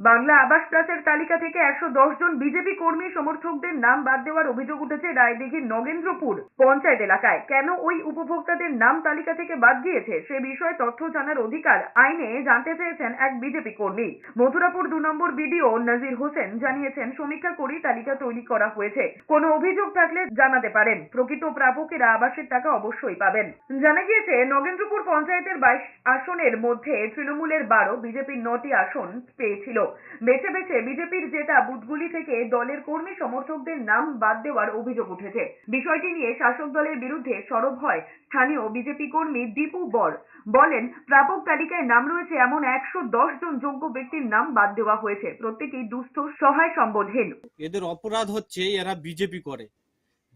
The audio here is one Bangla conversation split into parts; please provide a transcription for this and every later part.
বাংলা আবাস প্লাসের তালিকা থেকে একশো দশ জন বিজেপি কর্মী সমর্থকদের নাম বাদ দেওয়ার অভিযোগ উঠেছে রায়দিঘির নগেন্দ্রপুর পঞ্চায়েত এলাকায়। কেন ওই উপভোক্তাদের নাম তালিকা থেকে বাদ দিয়েছে? সে বিষয়ে তথ্য জানার অধিকার আইনে জানতে চেয়েছেন এক বিজেপি কর্মী। মথুরাপুর দু নম্বর বিডিও নাজির হোসেন জানিয়েছেন, সমীক্ষা করেই তালিকা তৈরি করা হয়েছে। কোনো অভিযোগ থাকলে জানাতে পারেন। প্রকৃত প্রাপকেরা আবাসের টাকা অবশ্যই পাবেন। জানা গিয়েছে, নগেন্দ্রপুর পঞ্চায়েতের বাইশ আসনের মধ্যে তৃণমূলের বারো, বিজেপির নটি আসন পেয়েছিল। বেছে বেছে বিজেপির জেতা বুথগুলি থেকে দলের কর্মী সমর্থকদের নাম বাদ দেওয়ার অভিযোগ উঠেছে। বিষয়টি নিয়ে শাসক দলের বিরুদ্ধে সরব হয় স্থানীয় বিজেপি কর্মী দীপু বর। বলেন, প্রাপক তালিকায় নাম রয়েছে এমন একশো দশ জন যোগ্য ব্যক্তির নাম বাদ দেওয়া হয়েছে। প্রত্যেকেই দুস্থ, সহায় সম্বোধহীন এদের অপরাধ হচ্ছে এরা বিজেপি করে।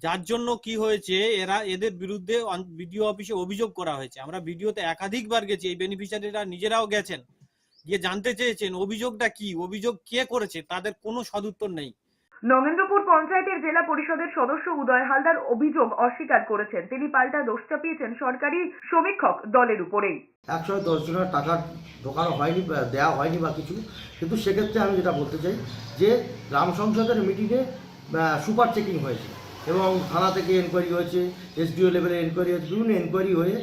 যার জন্য কি হয়েছে, এরা এদের বিরুদ্ধে বিডিও অফিসে অভিযোগ করা হয়েছে। আমরা বিডিওতে একাধিকবার গেছি, এই বেনিফিশিয়ারিরা নিজেরাও গেছেন। গিয়ে জানতে চেয়েছেন অভিযোগটা কি? অভিযোগ কে করেছে? তাদের কোনো সদুত্তর নেই। নগেন্দ্রপুর পঞ্চায়েতের জেলা পরিষদের সদস্য উদয় হালদার অভিযোগ অস্বীকার করেছেন। তিনি পাল্টা দোষ চাপিয়েছেন সরকারি সমীক্ষক দলের উপরেই। একশো দশ জনের টাকা ঢোকানো হয়নি দেওয়া হয়নি বা কিছু। কিন্তু সেক্ষেত্রে আমি যেটা বলতে চাই যে গ্রাম সংসদের মিটিংয়ে সুপার চেকিং হয়েছে এবং থানা থেকে এনকোয়ারি হয়েছে এসডিও লেভেলে এনকোয়ারি হয়েছে বিভিন্ন এনকোয়ারি হয়ে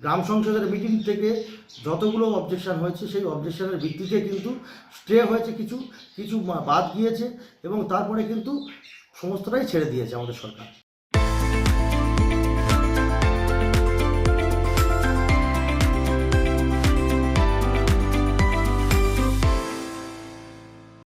গ্রাম সংসদের মিটিং থেকে যতগুলো অবজেকশান হয়েছে, সেই অবজেকশানের ভিত্তিতে কিন্তু স্টে হয়েছে কিছু কিছু বাদ গিয়েছে এবং তারপরে কিন্তু সমস্তটাই ছেড়ে দিয়েছে আমাদের সরকার।